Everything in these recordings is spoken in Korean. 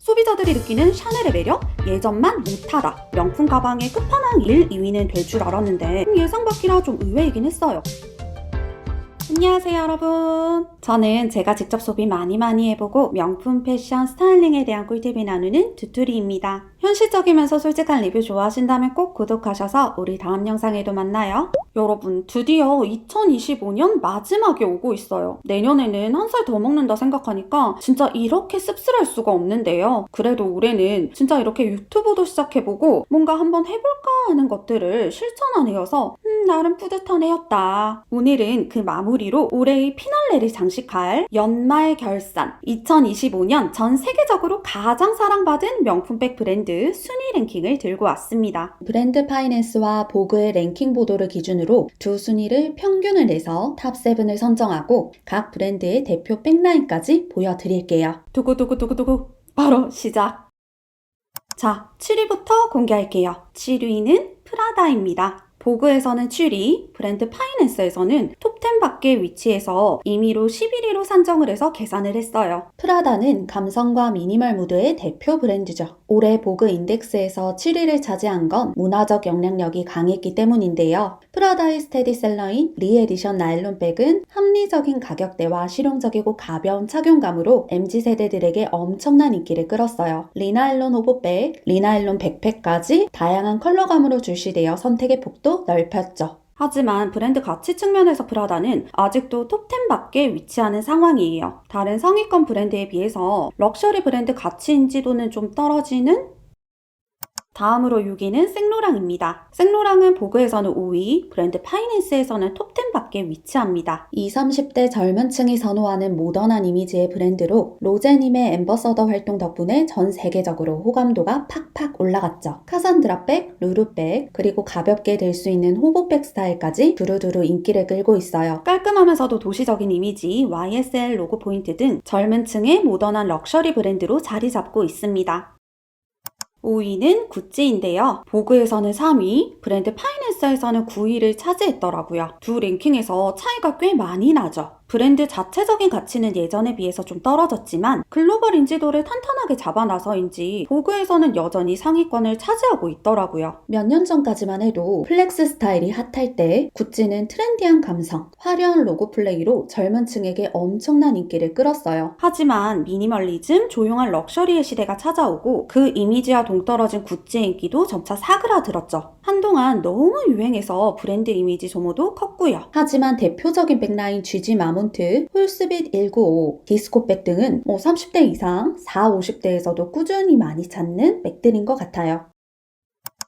소비자들이 느끼는 샤넬의 매력? 예전만 못하다. 명품 가방의 끝판왕 1, 2위는 될 줄 알았는데 음, 예상 밖이라 좀 의외이긴 했어요. 안녕하세요 여러분 저는 제가 직접 소비 많이 많이 해보고 명품 패션 스타일링에 대한 꿀팁을 나누는 두투리입니다 현실적이면서 솔직한 리뷰 좋아하신다면 꼭 구독하셔서 우리 다음 영상에도 만나요. 여러분 드디어 2025년 마지막에 오고 있어요. 내년에는 한 살 더 먹는다 생각하니까 진짜 이렇게 씁쓸할 수가 없는데요. 그래도 올해는 진짜 이렇게 유튜브도 시작해보고 뭔가 한번 해볼까 하는 것들을 실천한 해여서 음, 나름 뿌듯한 해였다. 오늘은 그 마무리로 올해의 피날레를 장식할 연말 결산 2025년 전 세계적으로 가장 사랑받은 명품백 브랜드 순위 랭킹을 들고 왔습니다. 브랜드 파이낸스와 보그의 랭킹 보도를 기준으로 두 순위를 평균을 내서 탑7을 선정하고 각 브랜드의 대표 백라인까지 보여드릴게요. 두구두구두구두구 바로 시작! 자, 7위부터 공개할게요. 7위는 프라다입니다. 보그에서는 7위, 브랜드 파이낸스에서는 톱10 밖에 위치해서 임의로 11위로 산정을 해서 계산을 했어요. 프라다는 감성과 미니멀 무드의 대표 브랜드죠. 올해 보그 인덱스에서 7위를 차지한 건 문화적 영향력이 강했기 때문인데요. 프라다의 스테디셀러인 리에디션 나일론백은 합리적인 가격대와 실용적이고 가벼운 착용감으로 MZ세대들에게 엄청난 인기를 끌었어요. 리나일론 호보백, 리나일론 백팩까지 다양한 컬러감으로 출시되어 선택의 폭도 넓혔죠. 하지만 브랜드 가치 측면에서 프라다는 아직도 톱10 밖에 위치하는 상황이에요. 다른 상위권 브랜드에 비해서 럭셔리 브랜드 가치 인지도는 좀 떨어지는 다음으로 6위는 생로랑입니다. 생로랑은 보그에서는 5위, 브랜드 파이낸스에서는 톱10 밖에 위치합니다. 20, 30대 젊은 층이 선호하는 모던한 이미지의 브랜드로 로제님의 엠버서더 활동 덕분에 전 세계적으로 호감도가 팍팍 올라갔죠. 카산드라백, 루루백, 그리고 가볍게 들수 있는 호보백 스타일까지 두루두루 인기를 끌고 있어요. 깔끔하면서도 도시적인 이미지, YSL 로고 포인트 등 젊은 층의 모던한 럭셔리 브랜드로 자리 잡고 있습니다. 5위는 구찌인데요. 보그에서는 3위, 브랜드 파이낸스에서는 9위를 차지했더라고요. 두 랭킹에서 차이가 꽤 많이 나죠. 브랜드 자체적인 가치는 예전에 비해서 좀 떨어졌지만 글로벌 인지도를 탄탄하게 잡아놔서인지 보그에서는 여전히 상위권을 차지하고 있더라고요. 몇 년 전까지만 해도 플렉스 스타일이 핫할 때 구찌는 트렌디한 감성, 화려한 로고 플레이로 젊은 층에게 엄청난 인기를 끌었어요. 하지만 미니멀리즘, 조용한 럭셔리의 시대가 찾아오고 그 이미지와 동떨어진 구찌의 인기도 점차 사그라들었죠. 한동안 너무 유행해서 브랜드 이미지 소모도 컸고요. 하지만 대표적인 백라인 GG 마몬트, 홀스빗 195, 디스코백 등은 뭐 30대 이상, 4, 50대에서도 꾸준히 많이 찾는 백들인 것 같아요.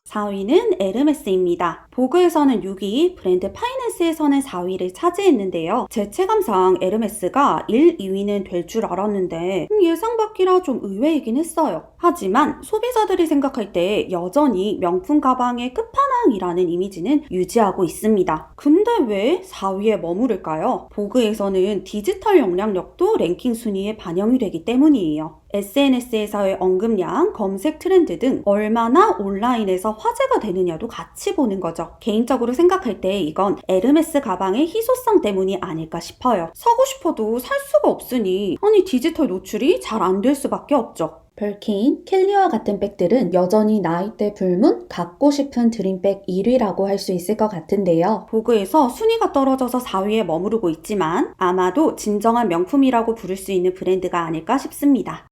4위는 에르메스입니다. 보그에서는 6위, 브랜드 파이낸스에서는 4위를 차지했는데요. 제 체감상 에르메스가 1, 2위는 될 줄 알았는데 음, 예상 밖이라 좀 의외이긴 했어요. 하지만 소비자들이 생각할 때 여전히 명품 가방의 끝판왕이라는 이미지는 유지하고 있습니다. 근데 왜 4위에 머무를까요? 보그에서는 디지털 영향력도 랭킹 순위에 반영이 되기 때문이에요. SNS에서의 언급량, 검색 트렌드 등 얼마나 온라인에서 화제가 되느냐도 같이 보는 거죠. 개인적으로 생각할 때 이건 에르메스 가방의 희소성 때문이 아닐까 싶어요. 사고 싶어도 살 수가 없으니 아니 디지털 노출이 잘 안 될 수밖에 없죠. 벌킨, 켈리와 같은 백들은 여전히 나이대 불문, 갖고 싶은 드림백 1위라고 할 수 있을 것 같은데요. 보그에서 순위가 떨어져서 4위에 머무르고 있지만 아마도 진정한 명품이라고 부를 수 있는 브랜드가 아닐까 싶습니다.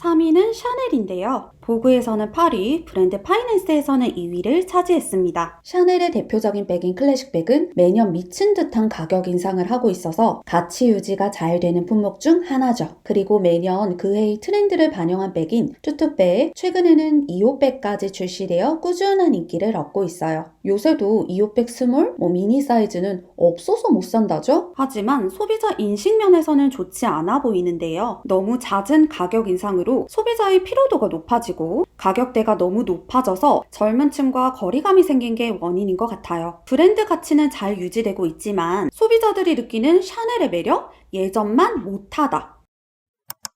3위는 샤넬인데요. 보그에서는 8위, 브랜드 파이낸스에서는 2위를 차지했습니다. 샤넬의 대표적인 백인 클래식 백은 매년 미친 듯한 가격 인상을 하고 있어서 가치 유지가 잘 되는 품목 중 하나죠. 그리고 매년 그 해의 트렌드를 반영한 백인 투투백, 최근에는 2호백까지 출시되어 꾸준한 인기를 얻고 있어요. 요새도 2호백 스몰, 뭐 미니 사이즈는 없어서 못 산다죠? 하지만 소비자 인식 면에서는 좋지 않아 보이는데요. 너무 잦은 가격 인상으로 소비자의 피로도가 높아지고 가격대가 너무 높아져서 젊은 층과 거리감이 생긴 게 원인인 것 같아요. 브랜드 가치는 잘 유지되고 있지만 소비자들이 느끼는 샤넬의 매력? 예전만 못하다.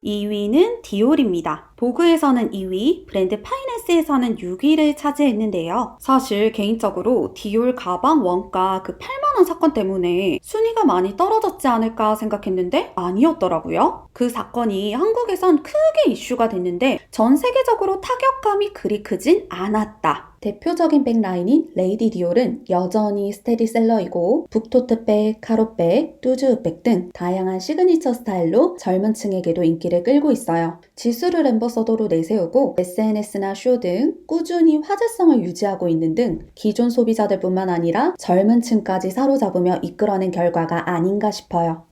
2위는 디올입니다. 보그에서는 2위, 브랜드 파이낸스에서는 6위를 차지했는데요. 사실 개인적으로 디올 가방 원가 그 8만원 사건 때문에 순위가 많이 떨어졌지 않을까 생각했는데 아니었더라고요. 그 사건이 한국에선 크게 이슈가 됐는데 전 세계적으로 타격감이 그리 크진 않았다. 대표적인 백 라인인 레이디 디올은 여전히 스테디셀러이고 북토트백, 카로백, 뚜즈백 등 다양한 시그니처 스타일로 젊은 층에게도 인기를 끌고 있어요. 지수를 앰버서더로 내세우고 SNS나 쇼 등 꾸준히 화제성을 유지하고 있는 등 기존 소비자들뿐만 아니라 젊은 층까지 사로잡으며 이끌어낸 결과가 아닌가 싶어요.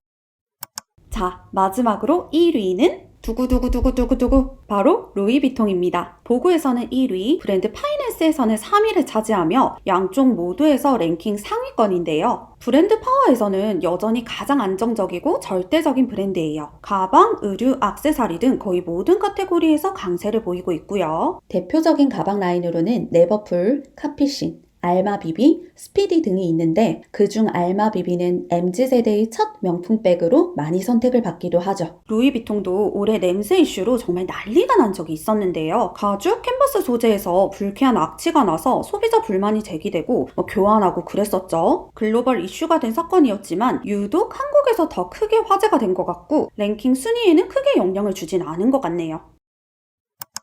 자, 마지막으로 1위는 두구두구두구두구두구 바로 루이비통입니다. 보고에서는 1위, 브랜드 파이낸스에서는 3위를 차지하며 양쪽 모두에서 랭킹 상위권인데요. 브랜드 파워에서는 여전히 가장 안정적이고 절대적인 브랜드예요. 가방, 의류, 악세사리 등 거의 모든 카테고리에서 강세를 보이고 있고요. 대표적인 가방 라인으로는 네버풀, 카피신, 알마비비, 스피디 등이 있는데 그중 알마비비는 MZ세대의 첫 명품백으로 많이 선택을 받기도 하죠. 루이비통도 올해 냄새 이슈로 정말 난리가 난 적이 있었는데요. 가죽 캔버스 소재에서 불쾌한 악취가 나서 소비자 불만이 제기되고 뭐 교환하고 그랬었죠. 글로벌 이슈가 된 사건이었지만 유독 한국에서 더 크게 화제가 된 것 같고 랭킹 순위에는 크게 영향을 주진 않은 것 같네요.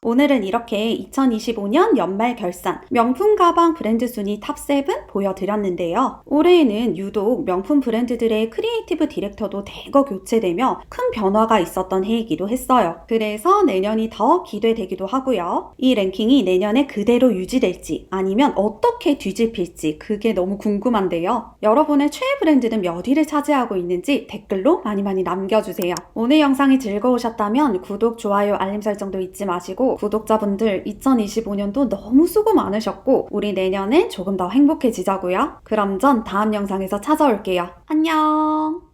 오늘은 이렇게 2025년 연말 결산 명품 가방 브랜드 순위 탑7 보여드렸는데요. 올해에는 유독 명품 브랜드들의 크리에이티브 디렉터도 대거 교체되며 큰 변화가 있었던 해이기도 했어요. 그래서 내년이 더 기대되기도 하고요. 이 랭킹이 내년에 그대로 유지될지 아니면 어떻게 뒤집힐지 그게 너무 궁금한데요. 여러분의 최애 브랜드는 몇 위를 차지하고 있는지 댓글로 많이 많이 남겨주세요. 오늘 영상이 즐거우셨다면 구독, 좋아요, 알림 설정도 잊지 마시고 구독자분들 2025년도 너무 수고 많으셨고 우리 내년엔 조금 더 행복해지자고요. 그럼 전 다음 영상에서 찾아올게요. 안녕!